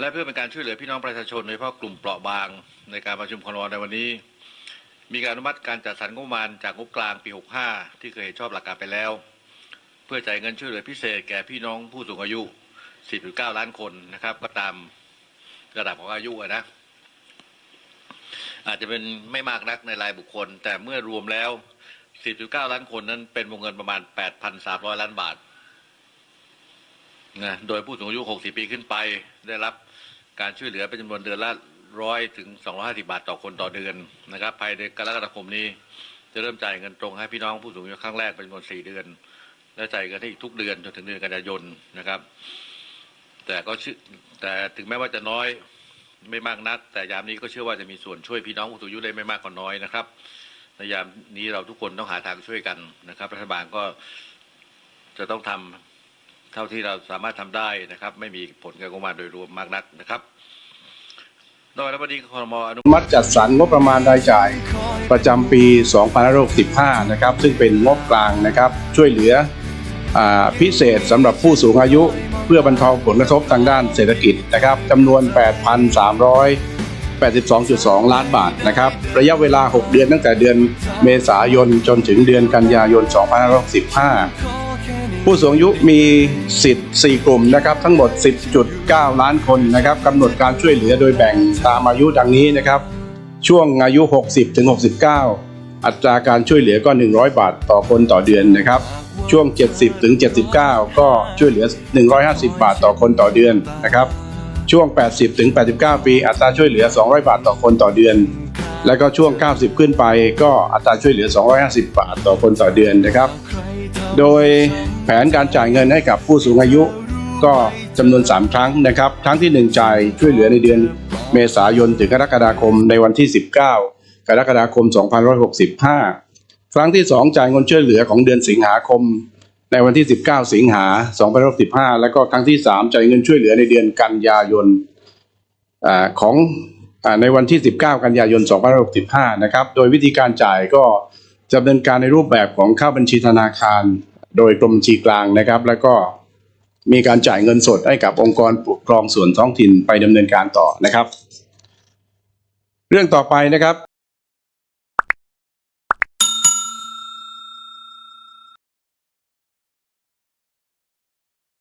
และเพื่อเป็นการช่วยเหลือพี่น้องประชาชนโดยเฉพาะกลุ่มเปราะบางในการประชุมครมในวันนี้ มีการอนุมัติการจัดสรรงบประมาณจากงบกลางปี 65 ที่เคยเห็นชอบหลักการไปแล้ว เพื่อจ่ายเงินช่วยเหลือพิเศษแก่พี่น้องผู้สูงอายุ 10.9 ล้านคนนะครับ ก็ตามระดับของอายุนะอาจจะเป็นไม่มากนักในรายบุคคล แต่เมื่อรวมแล้ว 10.9 ล้านคนนั้นเป็นวงเงินประมาณ 8,300 ล้านบาทนะโดยผู้สูงอายุ 60 ปีขึ้นไปได้รับ การช่วยเหลือเป็นจำนวนเดือนละร้อยถึง250บาทต่อคนต่อเดือนนะครับ ภายในกรกฎาคมนี้จะเริ่มจ่ายเงินตรงให้พี่น้องผู้สูงอายุครั้งแรกเป็นจำนวน4เดือน และจ่ายเงินให้อีกทุกเดือนจนถึงเดือนกันยายนนะครับ แต่ก็ชื่อแต่ถึงแม้ว่าจะน้อยไม่มากนัก แต่ยามนี้ก็เชื่อว่าจะมีส่วนช่วยพี่น้องผู้สูงอายุได้ไม่มากก็น้อยนะครับในยามนี้เราทุกคนต้องหาทางช่วยกันนะครับ รัฐบาลก็จะต้องทำ เท่าที่เราสามารถทำได้นะครับ ไม่มีผลการงบประมาณโดยรวมมากนักนะครับโดยรัฐมนตรีคอรมอนุอนุมัติจัดสรรงบประมาณรายจ่าย ประจำปี 2565 นะครับ ซึ่งเป็นงบกลางนะครับ ช่วยเหลืออพิเศษสำหรับผู้สูงอายุ เพื่อบรรเทาผลกระทบทางด้านเศรษฐกิจนะครับจำนวน 8,382.2 ล้านบาทนะครับ ระยะเวลา 6 เดือนตั้งแต่เดือนเมษายนจนถึงเดือนกันยายน 2565 ผู้สูงอายุมีสิทธิ์ 4 กลุ่มนะครับ ทั้งหมด 10.9 ล้านคนนะครับกำหนดการช่วยเหลือโดยแบ่งตามอายุดังนี้นะครับ ช่วงอายุ 60ถึง69 อัตราการช่วยเหลือก็ 100 บาทต่อคนต่อเดือนนะครับ ช่วง 70ถึง79 ก็ช่วยเหลือ 150 บาทต่อคนต่อเดือนนะครับ ช่วง 80ถึง89 ปี อัตราช่วยเหลือ 200 บาทต่อคนต่อเดือน แล้วก็ช่วง 90 ขึ้นไป ก็อัตราช่วยเหลือ 250 บาทต่อคนต่อเดือนนะครับ โดยแผนการจ่ายเงินให้กับผู้สูงอายุ ก็จำนวน 3 ครั้งนะครับ ครั้งที่ 1 จ่ายช่วยเหลือในเดือนเมษายนถึงกรกฎาคมในวันที่ 19 กรกฎาคม 2565 ครั้งที่ 2 จ่ายเงินช่วยเหลือของเดือนสิงหาคม ในวันที่ 19 สิงหา2565 แล้วก็ครั้งที่ 3 จ่ายเงินช่วยเหลือในเดือนกันยายนอาของอาในวันที่ 19 กันยายน 2565 นะครับ โดยวิธีการจ่ายก็ จะดำเนินการในรูปแบบของเข้าบัญชีธนาคาร โดยกรมบัญชีกลางนะครับ แล้วก็มีการจ่ายเงินสดให้กับองค์กรปกครองส่วนท้องถิ่นไปดำเนินการต่อนะครับ เรื่องต่อไปนะครับ